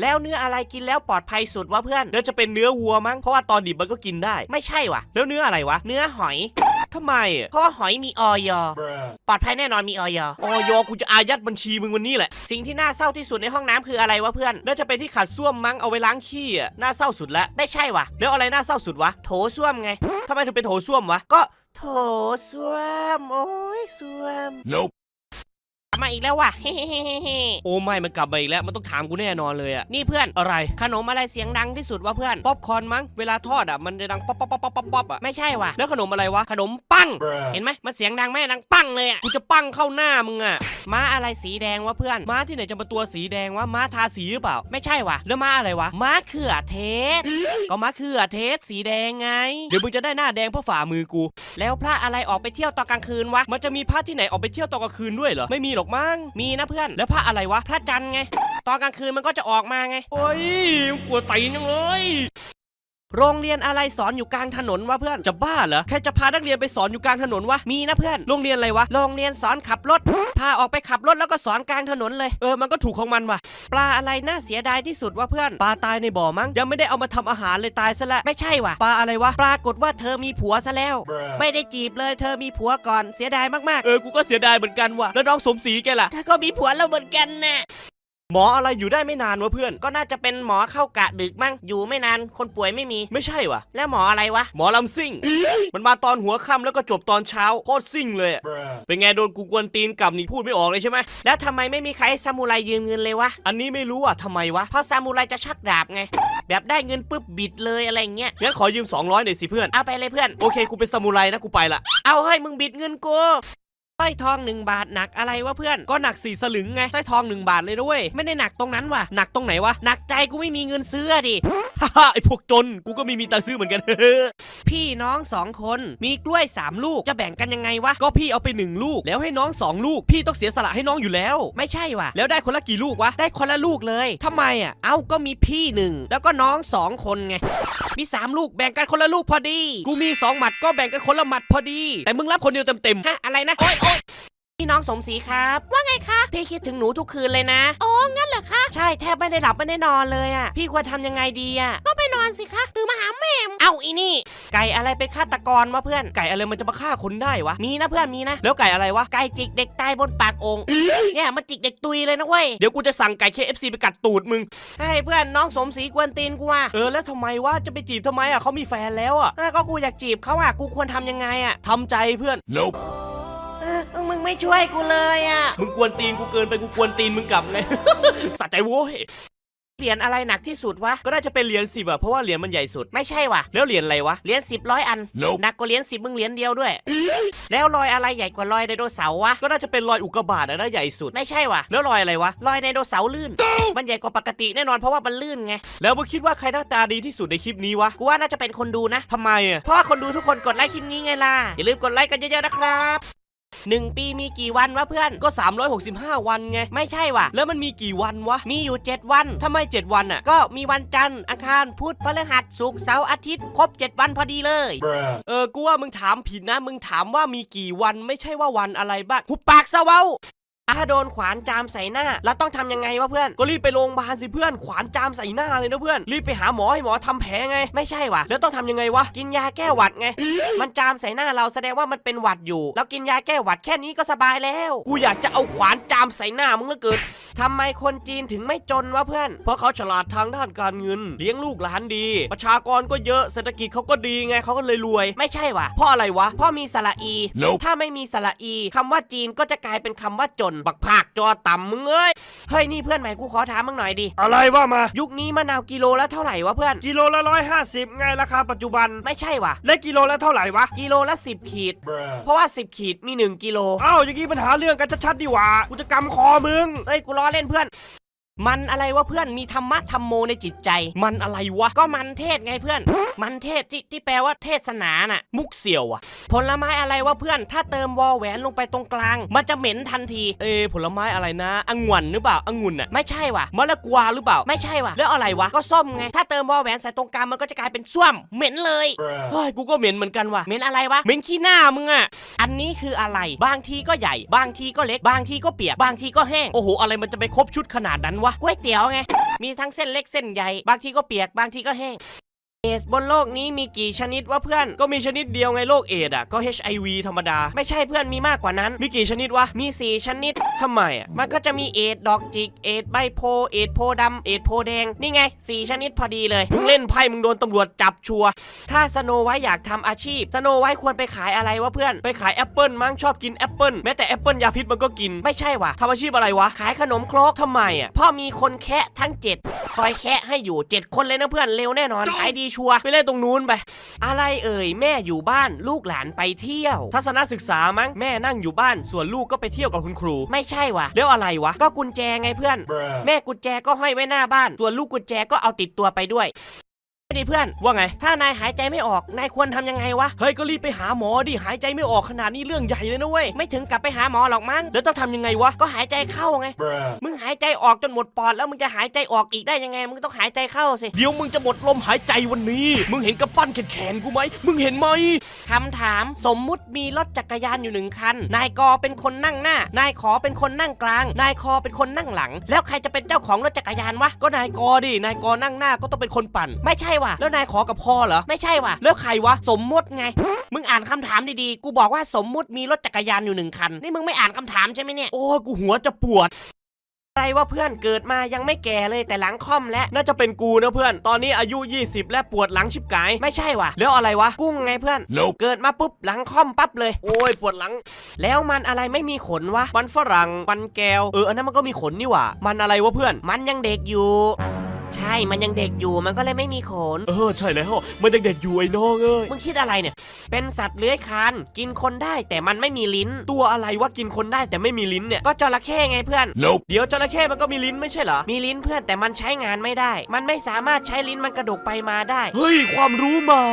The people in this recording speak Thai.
แล้วเนื้ออะไรกินแล้วปลอดภัยสุดวะเพื่อนน่าจะเป็นเนื้อวัวมั้งเพราะว่าตอนดิบมันก็กินได้ ไม่ใช่วะแล้วเนื้ออะไรวะ เนื้อหอยทำไมอะเพราะว่าหอยมีออยปลอดภัยแน่นอนมีออยออยกูจะอายัดบัญชีมึงวันนี้แหละ สิ่งที่น่าเศร้าที่สุดในห้องน้ำคืออะไรวะเพื่อนน่าจะเป็นที่ขัดส้วมมั้งเอาไว้ล้างขี้อะน่าเศร้าสุดละไม่ใช่วะแล้วอะไรน่าเศร้าสุดวะโถส้วมไงทำไมถึงเป็นโถส้วมวะก็โถส้วมโอ้ยส้วม Nope. กลับมาอีกแล้วว่ะเฮ้โอ้ไม่มันกลับมาอีกแล้วมันต้องถามกูแน่นอนเลยอะนี่เพื่อนอะไรขนมอะไรเสียงดังที่สุดวะเพื่อนป๊อปคอร์นมั้งเวลาทอดอะมันจะดังป๊อปป๊อปป๊อปป๊อปป๊อปอะไม่ใช่ว่ะแล้วขนมอะไรวะขนมปัง Bruh. เห็นไหมมันเสียงดังแม่ดังปังเลยอะกูจะปั้งเข้าหน้ามึงอะม้าอะไรสีแดงวะเพื่อน ม้าที่ไหนจะมาตัวสีแดงวะ ม้าทาสีหรือเปล่า ไม่ใช่ว่ะแล้วม้าอะไรวะ ม้าเขือเทศ ก็ม้าเขือเทศสีแดงไง เดี๋ยวมึงจะได้หน้าแดงเพราะฝ่ามือกู แล้วพระอะไรออกไปเที่ยวตอนกลางคืนวะ มันจะมีพระที่ไหนออกไปเที่ยวตอนกลางคืนด้วยเหรอ ไม่มีหรอกมั้ง มีนะเพื่อน แล้วพระอะไรวะ พระจันทร์ไง ตอนกลางคืนมันก็จะออกมาไง โอ้ยกลัวตีนจังเลย โรงเรียนอะไรสอนอยู่กลางถนนวะเพื่อนจะบ้าเหรอแค่จะพานักเรียนไปสอนอยู่กลางถนนวะมีนะเพื่อนโรงเรียนอะไรวะโรงเรียนสอนขับรถ พาออกไปขับรถแล้วก็สอนกลางถนนเลยเออมันก็ถูกของมันว่ะปลาอะไรน่าเสียดายที่สุดวะเพื่อนปลาตายในบ่อมั้งยังไม่ได้เอามาทำอาหารเลยตายซะละไม่ใช่ว่ะปลาอะไรวะปรากฏว่าเธอมีผัวซะแล้ว Bruh. ไม่ได้จีบเลยเธอมีผัวก่อนเสียดายมากเออกูก็เสียดายเหมือนกันว่ะแล้วน้องสมศรีแกล่ะๆเธอก็มีผัวแล้วเหมือนกันนะ หมออะไรอยู่ได้ไม่นานวะเพื่อน ก็น่าจะเป็นหมอเข้ากะดึกมั้งอยู่ไม่นาน คนป่วยไม่มีไม่ใช่ว่ะแล้วหมออะไรวะ หมอลำซิ่ง มันมาตอนหัวค่ำแล้วก็จบตอนเช้าโคตรซิ่งเลยอะ Bruh. เป็นไงโดนกูกวนตีนกลับนี่พูดไม่ออกเลยใช่ไหมแล้วทำไมไม่มีใครให้ซามูไรยืมเงินเลยวะ อันนี้ไม่รู้อะทำไมวะ เพราะซามูไรจะชักดาบไง แบบได้เงินปุ๊บบิดเลยอะไรเงี้ยงั้นขอยืม200หน่อยสิเพื่อน เอาไปเลยเพื่อน โอเคกูเป็นซามูไรนะกูไปละ เอาเฮ้ยมึงบิดเงินกู สร้อยทองหนึ่งบาทหนักอะไรวะเพื่อนก็หนักสี่สลึงไงสร้อยทองหนึ่งบาทเลยด้วย ไม่ได้หนักตรงนั้นว่ะหนักตรงไหนวะหนักใจกูไม่มีเงินซื้ออะดิฮ่าฮ่าไอพวกจนกูก็ไมีมีตังค์ซื้อเหมือนกันพี่น้องสองคนมีกล้วยสามลูกจะแบ่งกันยังไงวะก็พี่เอาไปหนึ่งลูก แล้วให้น้องสองลูก พี่ต้องเสียสละให้น้องอยู่แล้ว ไม่ใช่ว่ะแล้วได้คนละกี่ลูกวะได้คนละลูกเลยทำไมอะเอ้าก็มีพี่หนึ่งแล้วก็น้องสองคนไงมีสามลูกแบ่งกันคนละลูกพอดี กูมีสองหมัดก็แบ่งกันคนละหมัดพอดี แต่มึงรับคนเดียวเต็มฮะอะไรนะโอ๊ยโอ๊ยพี่น้องสมศรีครับ ว่าไงคะ พี่คิดถึงหนูทุกคืนเลยนะ โอ๋องั้นเหรอคะ ใช่แทบไม่ได้หลับไม่ได้นอนเลยอะพี่ควรทำยังไงดีอะก็ไปนอนสิคะหรือมาหาแม่เอาอีนี่ ไก่อะไรเป็นฆาตกรวะเพื่อน ไก่อะไรมันจะมาฆ่าคนได้วะ มีนะเพื่อนมีนะ แล้วไก่อะไรวะ ไก่จิกเด็กตายบนปากองค์เนี่ยมันจิกเด็กตุยเลยนะเว้ย เดี๋ยวกูจะสั่งไก่ KFC ไปกัดตูดมึง ให้เพื่อนน้องสมศรีกวนตีนกูว่ะเออแล้วทำไมวะจะไปจีบทำไมอะเขามีแฟนแล้วอะเออก็กูอยากจีบเขาอะกูควรทำยังไงอะทำใจเพื่อน Nope. เออมึงไม่ช่วยกูเลยอะ มึงกวนตีนกูเกินไปกูกวนตีนมึงกลับไงสะใจโว้ย เหรียญอะไรหนักที่สุดวะ ก็น่าจะเป็นเหรียญสิบอะเพราะว่าเหรียญมันใหญ่สุด ไม่ใช่ว่ะแล้วเหรียญอะไรวะ เหรียญสิบร้อยอัน Nope. หนักกว่าเหรียญสิบมึงเหรียญเดียวด้วย แล้วรอยอะไรใหญ่กว่ารอยไดโนเสาร์วะ ก็น่าจะเป็นรอยอุกกาบาตอะนะใหญ่สุด ไม่ใช่ว่ะแล้วรอยอะไรวะ รอยไดโนเสาร์ลื่น มันใหญ่กว่าปกติแน่นอนเพราะว่ามันลื่นไง แล้วมึงคิดว่าใครหน้าตาดีที่สุดในคลิปนี้วะ กูว่าน่าจะเป็นคนดูนะทำไมอะเพราะว่าคนดูทุกคนกดไลค์คลิปนี้ไงล่ะ อย่าลืมกดไลค์กันเยอะๆนะครับ หนึ่งปีมีกี่วันวะเพื่อนก็ 365 วันไง ไม่ใช่ว่ะแล้วมันมีกี่วันวะ มีอยู่ 7 วันทำไม 7 วันอะก็มีวันจันทร์อังคารพุธพฤหัสศุกร์เสาร์อาทิตย์ครบ 7 วันพอดีเลย Bruh. เออกูว่ามึงถามผิดนะ มึงถามว่ามีกี่วันไม่ใช่ว่าวันอะไรบ้างหุบปากซะเว้า ถ้าโดนขวานจามใส่หน้าเราต้องทำยังไงวะเพื่อน ก็รีบไปโรงพยาบาลสิเพื่อน ขวานจามใส่หน้าเลยนะเพื่อน รีบไปหาหมอให้หมอทำแผลไง ไม่ใช่วะแล้วต้องทำยังไงวะ กินยาแก้หวัดไง มันจามใส่หน้าเราแสดงว่ามันเป็นหวัดอยู่ แล้วกินยาแก้หวัดแค่นี้ก็สบายแล้ว กูอยากจะเอาขวานจามใส่หน้ามึงเหลือเกิน ทำไมคนจีนถึงไม่จนวะเพื่อน เพราะเขาฉลาดทางด้านการเงิน เลี้ยงลูกหลานดี ประชากรก็เยอะเศรษฐกิจเขาก็ดีไงเขาก็เลยรวย ไม่ใช่ว่ะเพราะอะไรวะเพราะมีสระอี Nope. ถ้าไม่มีสระอีคำว่าจีนก็จะกลายเป็นคำว่าจนบักผากจอต่ำมึงเอ้ย เฮ้ยนี่เพื่อนใหม่กูขอถามมึงหน่อยดิ อะไรว่ามา ยุคนี้มะนาวกิโลละเท่าไหร่วะเพื่อน กิโลละร้อยห้าสิบไงราคาปัจจุบัน ไม่ใช่ว่ะและกิโลละเท่าไหร่วะ กิโลละ10ขีด Bruh. เพราะว่า10ขีดมี1กิโล อ้าวอย่างงี้ปัญหาเรื่องกันชัดๆดีหว่า กูจะกำคอมึง เอ้ยกูล้อเล่นเพื่อน มันอะไรวะเพื่อนมีธรรมะธรรมโมในจิตใจ มันอะไรวะ ก็มันเทศไงเพื่อน มันเทศที่ที่แปลว่าเทศนาน่ะ มุกเสี่ยวอะผลไม้อะไรวะเพื่อน ถ้าเติมวอแหวนลงไปตรงกลาง มันจะเหม็นทันที เอะผลไม้อะไรนะองุ่นหรือเปล่าองุ่นอะไม่ใช่ว่ะมะละกวาหรือเปล่า ไม่ใช่ว่ะแล้วอะไรวะก็ส้มไง ถ้าเติมวอแหวนใส่ตรงกลางมันก็จะกลายเป็นส้วมเหม็นเลย Bruh. เฮ้ยกูก็เหม็นเหมือนกันว่ะเหม็นอะไรวะเหม็นขี้หน้ามึงอะอันนี้คืออะไร บางทีก็ใหญ่ บางทีก็เล็ก บางทีก็เปียก บางทีก็แห้ง โอ้โห อะไรมันจะไปครบชุดขนาดนั้นวะะก๋วยเตี๋ยวไงมีทั้งเส้นเล็กเส้นใหญ่ บางทีก็เปียกบางทีก็แห้ง เอสบนโลกนี้มีกี่ชนิดวะเพื่อนก็มีชนิดเดียวไงโรคเอดส์อะก็ HIV ธรรมดา ไม่ใช่เพื่อนมีมากกว่านั้น มีกี่ชนิดวะ มีสี่ชนิดทำไมอะมันก็จะมีเอดส์ดอกจิกเอดส์ใบโพเอดส์โพธิ์ดำเอดส์โพแดง นี่ไงสี่ชนิดพอดีเลย มึงเล่นไพ่มึงโดนตำรวจจับชัว ถ้าสโนไว้อยากทำอาชีพ สโนไว้ควรไปขายอะไรวะเพื่อน ไปขายแอปเปิลมั้งชอบกินแอปเปิลแม้แต่แอปเปิลยาพิษมันก็กินไม่ใช่วะทำอาชีพอะไรวะขายขนมครกทำไมอะพ่อมีคนแคะทั้งเจ็ดคอยแคะให้อยู่เจ็ดคนเลยนะเพื่อนเร็วแน่นอนขายดีชัวร์ไปเล่นตรงนู้นไป อะไรเอ่ยแม่อยู่บ้านลูกหลานไปเที่ยว ทัศนศึกษามั้งแม่นั่งอยู่บ้าน ส่วนลูกก็ไปเที่ยวกับคุณครู ไม่ใช่ว่ะแล้วอะไรวะ ก็กุญแจไงเพื่อน แม่กุญแจก็ห้อยไว้หน้าบ้าน ส่วนลูกกุญแจก็เอาติดตัวไปด้วยไม่ ดีเพื่อนว่าไง ถ้านายหายใจไม่ออก นายควรทำยังไงวะ เฮ้ยก็รีบไปหาหมอดิ หายใจไม่ออกขนาดนี้เรื่องใหญ่เลยนะเว้ย ไม่ถึงกลับไปหาหมอหรอกมั้ง แล้วต้องทำยังไงวะ ก็หายใจเข้าไง มึงหายใจออกจนหมดปอดแล้วมึงจะหายใจออกอีกได้ยังไง มึงต้องหายใจเข้าสิ เดี๋ยวมึงจะหมดลมหายใจวันนี้ มึงเห็นกระปั้นแขนๆกูไหม มึงเห็นไหมคำถาม สมมุติมีรถจักรยานอยู่หนึ่งคัน นายกอเป็นคนนั่งหน้า นายขอเป็นคนนั่งกลาง นายคอเป็นคนนั่งหลัง แล้วใครจะเป็นเจ้าของรถจักรยานวะ ก็นายกอดิ นายกอนั่งหน้าก็ต้องเป็นคนปั่น ไม่ใช่ว่ะ แล้วนายขอกับพ่อเหรอ ไม่ใช่ว่ะ แล้วใครวะ สมมุติไง มึงอ่านคำถามดีๆ กูบอกว่าสมมุติมีรถจักรยานอยู่หนึ่งคัน นี่มึงไม่อ่านคำถามใช่ไหมเนี่ย โอ้ยกูหัวจะปวดอะไรว่าเพื่อนเกิดมายังไม่แก่เลยแต่หลังค่อมแล้วน่าจะเป็นกูนะเพื่อน ตอนนี้อายุ 20 และปวดหลังชิบกาย ไม่ใช่ว่ะแล้วอะไรวะ กุ้งไงเพื่อน Nope เกิดมาปุ๊บหลังค่อมปั๊บเลย โอ้ยปวดหลัง แล้วมันอะไรไม่มีขนวะมันฝรั่งมันแก้วเอออันนั้นมันก็มีขนนี่หว่ามันอะไรวะเพื่อน มันยังเด็กอยู่ ใช่มันยังเด็กอยู่มันก็เลยไม่มีขน เออใช่แล้วมันยังเด็กอยู่ไอ้น้องเอ้ยมึงคิดอะไรเนี่ย เป็นสัตว์เลื้อยคลานกินคนได้แต่มันไม่มีลิ้น ตัวอะไรวะกินคนได้แต่ไม่มีลิ้นเนี่ยก็จระเข้ไงเพื่อน Nope. เดี๋ยวจระเข้มันก็มีลิ้นไม่ใช่เหรอ มีลิ้นเพื่อนแต่มันใช้งานไม่ได้ มันไม่สามารถใช้ลิ้นมันกระดกไปมาได้ เฮ้ยความรู้ใหม่